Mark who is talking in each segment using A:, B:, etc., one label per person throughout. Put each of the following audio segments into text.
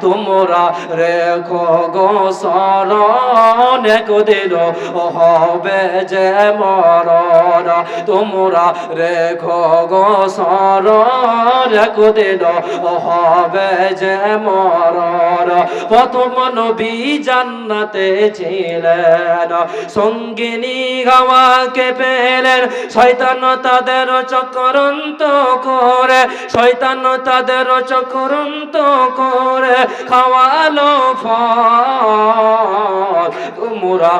A: তোমরা রেখো গো শরণ, একদিন হবে যে মরণ। তোমরা রেখো গো শরণ, একদিন হবে যে মরণ। প্রথম নবী জান্নাতে ছিলেন। সঙ্গিনী গাওয়াকে পেলেন। শয়তান তাদের চক্রান্ত করে। শয়তান তাদের চক্রান্ত করে। খাওয়ালো ফল। তোমরা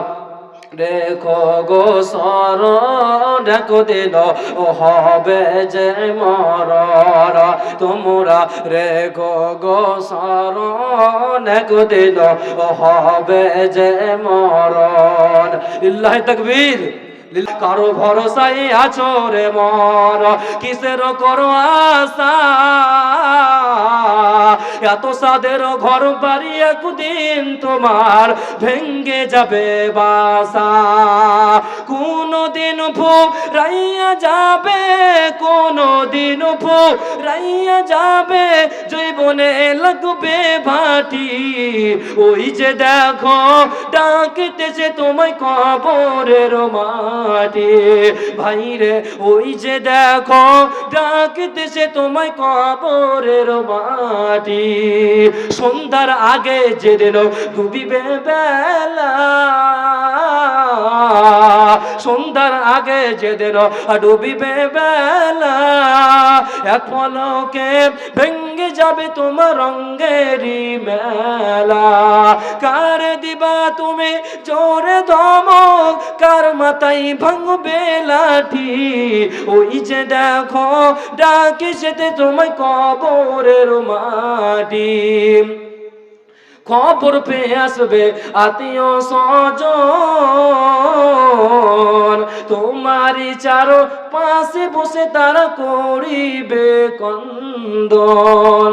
A: দেখো গো সর দেখো দিন হবে যে মরণ। তোমরা রেখো গো সর দেখো দিন হবে যে মরণ। ইল্লাহ তকবীর। কারও ভরসাই আছো রে মর। কিসের করো আশা? এত সাদের ঘর বাড়ি একদিন তোমার ভেঙ্গে যাবে বাসা। কোন দিন ফুক রাইয়া যাবে কোন দিন ফুক রাইয়া যাবে, জৈবনে লাগবে ভাটি। ওই যে দেখো, ডাকতেছে তোমায় কবরের মাটি। ভাইরে, ওই যে দেখো, ডাকতেছে তোমায় কবরের মাটি। সন্ধ্যার আগে যে দিন ডুবিবে বেলা, সন্ধ্যার আগে যে দিন ডুবিবে বেলা, এক পলকে ভেঙ্গে যাবে তোমার রঙের মেলা। কার দিবা তুমি জোরে দমক কার মাথায় ভাঙবে লাঠি? ওই যে দেখো, ডাকে সেতে তোমায় কবরের মাটি। খবর পে আসবে আত্মীয় সজন তোমারই চারো পাশে বসে তারা করিবে কন্দন।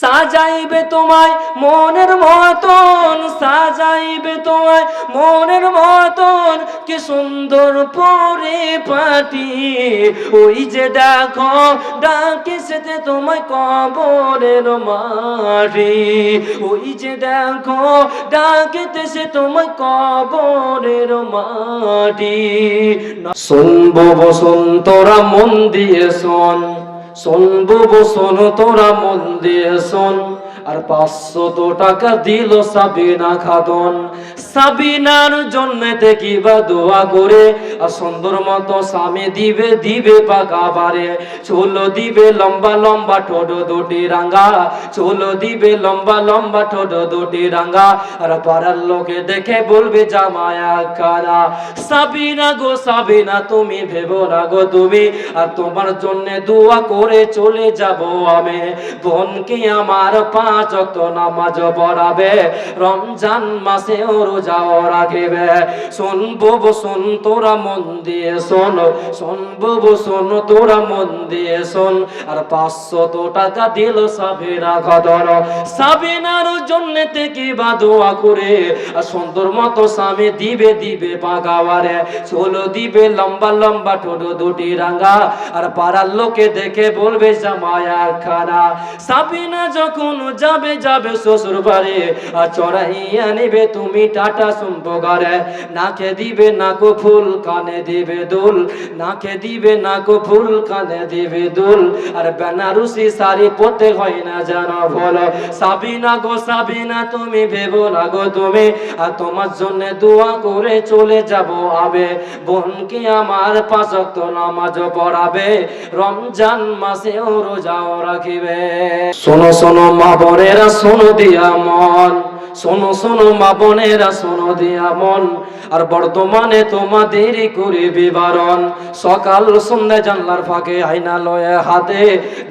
A: সাজাইবে তোমায় মনের মতন, সাজাইবে তোমায় মনের মতন, কি সুন্দর পরে পাটি। ওই যে দেখো, ডাকে সেতে তোমায় কবরের মারি ওই যে দেখো ডাকেতে সে তোমায় কবরের মাটি। শুনব বসন্তরা মন দিয়ে শোন। শুনব বসন তোরা মন দিয়ে আর পাঁচশো টাকা দিল সাবিনা খাদন। সাবিনার জন্য দেখিবা দোয়া করে, আর সুন্দর মতো স্বামী দিবে দিবে পাকা বারে চুল দিবে লম্বা লম্বা ঠোঁট দুটি রাঙ্গা চুল দিবে লম্বা লম্বা ঠোঁট দুটি রাঙ্গা আর পাড়ার লোকে দেখে বলবে, জামায়া কারা? সাবিনা গো সাবিনা, তুমি ভেবো না গো তুমি। আর তোমার জন্য দোয়া করে চলে যাব আমি। বোনকে আমার পাঁচ অক্ত নামাজ পড়াবে। রমজান মাসে ও রোজাও রাখিবে শুনব শোন, তোরা মন দিয়ে শোন, শুনব শোন, তোরা মন দিয়ে শোন। আর পাঁচশত টাকা দিল সাবিনা কদর সাবিনার জন্য থেকে বা দোয়া করে, আর সুন্দর মতো স্বামী দিবে দিবে পাগাওয়ারে চলো দিবে লম্বা লম্বা, ঠোঁট দুটি রাঙ্গা আর পাড়ার লোকে দেখে বলবে, জামায়া খানা। সাবিনা যখন যাবে যাবে শ্বশুর বাড়ি আর চড়াইয়া নিবে তুমি টাটা শুনব ঘরে নাকে দিবে নাকো ফুল, কানে দিবে দুল। নাকে দিবে নাকো ফুল, কানে দিবে দুল। আর বেনারসি শাড়ি পরতে হয় না জানো বলো। সাবিনা গো সাবিনা, তুমি ভেবো না গো তুমি। আর তোমার জন্য দোয়া করে চলে যাব আবে। বোনকে আমার পাঁচক্ত নামাজ পড়াবে। রমজান মাসে ও রোজাও রাখিবে। শোনো শোনো মা বোনেরা, শোনো দিয়া মন। শোনো শোনো মা বোনেরা, শোনো দিয়া মন। আর বর্তমানে তোমাদের করে বিবরণ। সকাল সন্ধ্যা জানলার ফাঁকে আয়না লয়ে হাতে,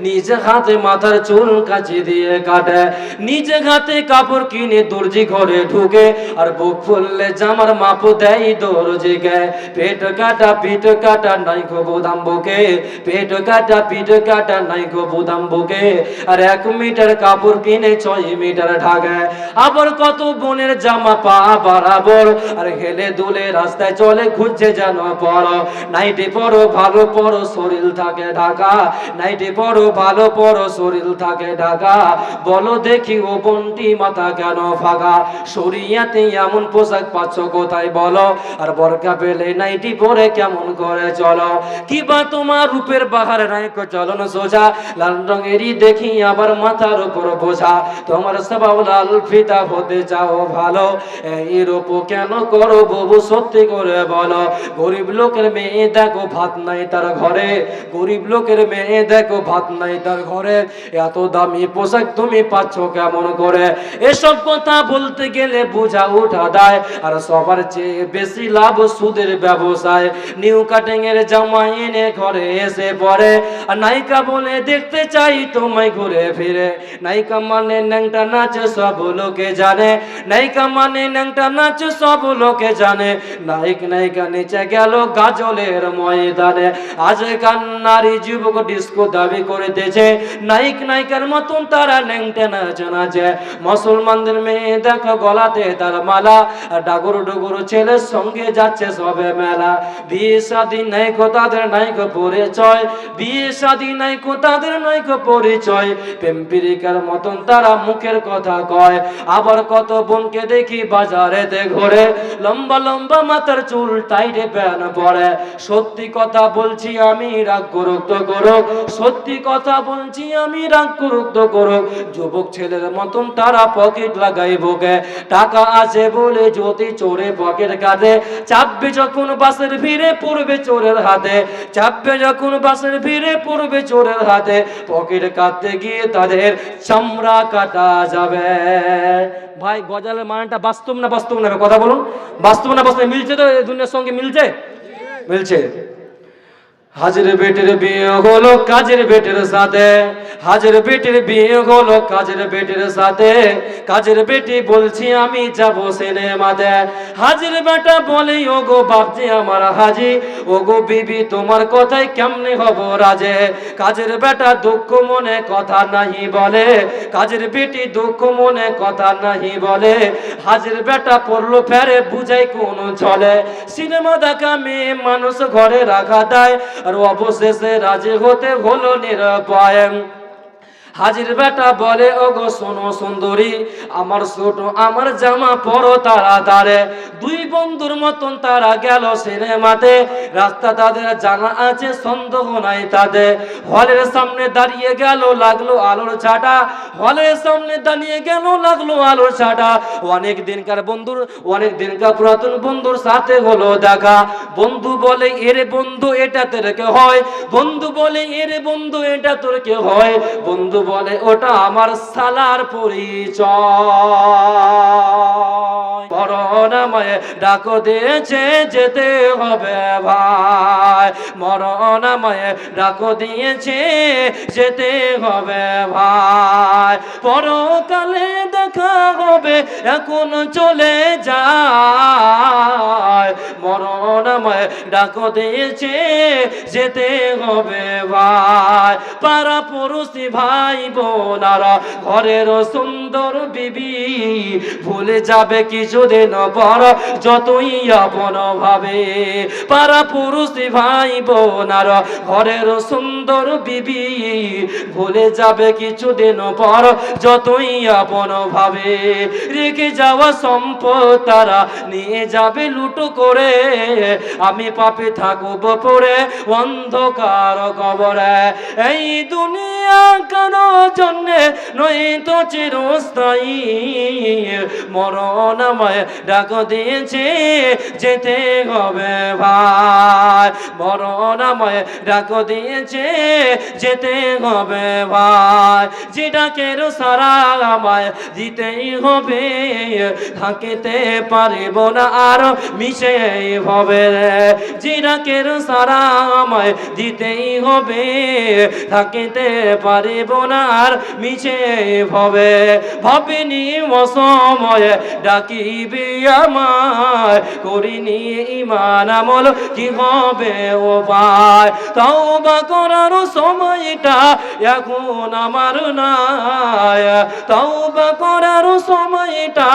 A: নিজে হাতে মাথার চুল কাচি দিয়ে কাটে। নিজে হাতে কাপড় কিনে দর্জি ঘরে ঢুকে, আর বুক ফুললে জামার মাপ দেয় দর্জিকে। পেট কাটা, পিঠ কাটা নাই গো বুদাম বুকে। পেট কাটা, পিঠ কাটা নাই গো বুদাম বুকে। আর এক মিটার কাপড় কিনে ছয় মিটার ঢাকে। আবার কত বোনের জামা পা বরাবর। আর হেলে দুলে রাস্তায় চলে খুঁজছে যেন পড়ো নাইটে পড়ো ভালো পড়ো শরীর থাকে ঢাকা। নাইটে পড়ো ভালো পড়ো শরীর থাকে ঢাকা। বলো দেখি ও বোনটি মাথা কেন ফাঁকা? শরিয়াতে এমন পোশাক পাচ্ছ কোথায় বলো? আর বরকা পেলে নাইটি পরে কেমন করে চলো? কিবা তোমার রূপের বাহার নাইকো চলো না সোজা। লাল রঙেরই দেখি আবার মাথার উপর বোঝা। তোমার স্বভাব লাল, ফিতা হতে চাও ভালো। এই রূপ কেন করো ববু, সত্যি করে বলো। গরিব লোকের মেয়ে দেখো ভাত নাই তার ঘরে। গরিব লোকের মেয়ে দেখো ভাত নাই তার ঘরে। এত দামি পোশাক তুমি পাচ্ছ কেমন করে? এসব কথা বলতে গেলে বোঝা উঠা দেয়। আর সবার চেয়ে বেশি লাভ সুদের ব্যবসায়। নিউ কাটিং এর জামা এনে ঘরে এসে পড়ে। আর নায়িকা বলে দেখতে চাই তোমায় ঘুরে ফিরে। নায়িকা মানে ন্যাংটা নাচ সব লোকে জানে, নায়িকা মানে ন্যাংটা নাচ সব লোকে জানে। নায়ক নায়িকা নিচে গেল গাজলের ময়দানে। আজকাল নারী যুবক ডিস্কো দাবি করিতেছে। নায়ক নায়িকার মতন তারা ন্যাংটা নাচ নাচে। মুসলমানদের মেয়ে দেখো গলাতে তার মালা। ডাগর ডুগুর ছেলের সঙ্গে যাচ্ছে সবে মেলা। বিয়ে শাদী নাই তাদের নাই পরিচয়। বিয়ে শাদী নাই তাদের নাই কো পরিচয় প্রেমপিরিকার মতন তারা মুখের কথা কয়। আবার কত বোনকে দেখি বাজারেতে ঘোরে। লম্বা লম্বা মাথার চুল টাইটে প্যান পরে। সত্যি কথা বলছি, আমি রাগ করুক তো করুক। সত্যি কথা বলছি, আমি রাগ করুক তো করুক। যুবক ছেলের মতন তারা পকেট লাগাই বোকে টাকা আছে বলে যদি চোরে পকেট কাটে চাপবে যখন বাসের ভিড়ে, পড়বে চোরের হাতে। চাপবে যখন বাসের ভিড়ে, পড়বে চোরের হাতে। পকেট কাটতে গিয়ে তাদের চামড়া কাটা যাবে। ভাই, গজালের মানটা বাস্তব না বাস্তব না? কথা বলুন। বাস্তব না বাস্তব মিলছে তো দুনিয়ার সঙ্গে মিলছে? মিলছে। হাজির বেটির বিয়ে হলো কাজের বেটির সাথে। হাজির বেটির বিয়ে হলো কাজের বেটির সাথে। কাজের বেটি বলছি, আমি যাব সিনেমাতে। হাজির বেটা বলে ও গো বাপজি আমার হাজি। ও গো বিবি, তোমার কথাই কেমনে হব রাজে? কাজের বেটা দুঃখ মনে কথা নাহি বলে। কাজের বেটি দুঃখ মনে কথা নাহি বলে। হাজির বেটা পড়ল ফেরে, বুঝাই কোন চলে। সিনেমা দেখা মেয়ে মানুষ ঘরে রাখা দেয়। আর অবশেষে রাজি হতে হলো নিরাপয় হাজির বেটা বলে ও গো শোনো সুন্দরী, আমার ছোট, আমার জামা পরো তাড়াতাড়ি। দুই বন্ধুর মতন তারা গেল সিনেমাতে। রাস্তা তাদের জানা আছে, সন্দেহ নাই তাদের হলের সামনে দাঁড়িয়ে গেল, লাগল আলোর ছাটা। হলের সামনে দাঁড়িয়ে গেল, লাগল আলোর ছাটা। অনেক দিনকার বন্ধুর, অনেক দিনকার পুরাতন বন্ধুর সাথে হলো দেখা। বন্ধু বলে, এরে বন্ধু এটা তোর কে হয়? বন্ধু বলে, এরে বন্ধু এটা তোর কে হয়? বন্ধু বলে, ওটা আমার সালার পরিচয়। মরণাময় ডাকো দিয়েছে যেতে হবে ভাই। মরণাময় ডাকো দিয়েছে যেতে হবে ভাই। পরকালে দেখা হবে, এখন চলে যায়। মরণাময় ডাকো দিয়েছে যেতে হবে ভাই। পাড়া পড়োশি ভাই বোনারা, ঘরের সুন্দর বিবি, ভুলে যাবে কিছুদিন পর যতই আপন ভাবে, পাড়া পুরুষি ভাই বোনারা ঘরের সুন্দর বিবি, ভুলে যাবে কিছুদিন পর, যতই আপন ভাবে, রেখে যাওয়া সম্পদ তারা নিয়ে যাবে লুটো করে, আমি পাপে থাকব পড়ে অন্ধকার কবরে। এই দুনিয়া কারও জন্যে নয় তো চিরস্থায়ী? মরণ আমায় ডাক দিয়েছে, যেতে হবে ভাই। মরণ আমায় ডাক দিয়েছে, যেতে হবে ভাই। যেটাকের সারা আমায় দিতেই হবে, থাকিতে পারিব না আর মিশে হবে। জিরাকের সারা আমায় দিতেই হবে, থাকিতে পারিব না আর মিছে হবে। ভাবিনি অসময়ে ডাকিবি আমার করিনি ইমান আমল, কি হবে ও ভাই? তওবা করার সময়টা এখন আমার নাই। তওবা করার সময়টা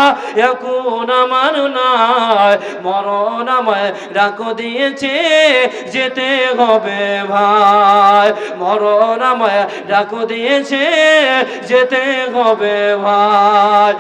A: এখন আমার নাই। মরণ আমায় ডাকো দিয়েছে, যেতে হবে ভাই। মরণ আমায় ডাকো দিয়েছে, যেতে হবে ভাই।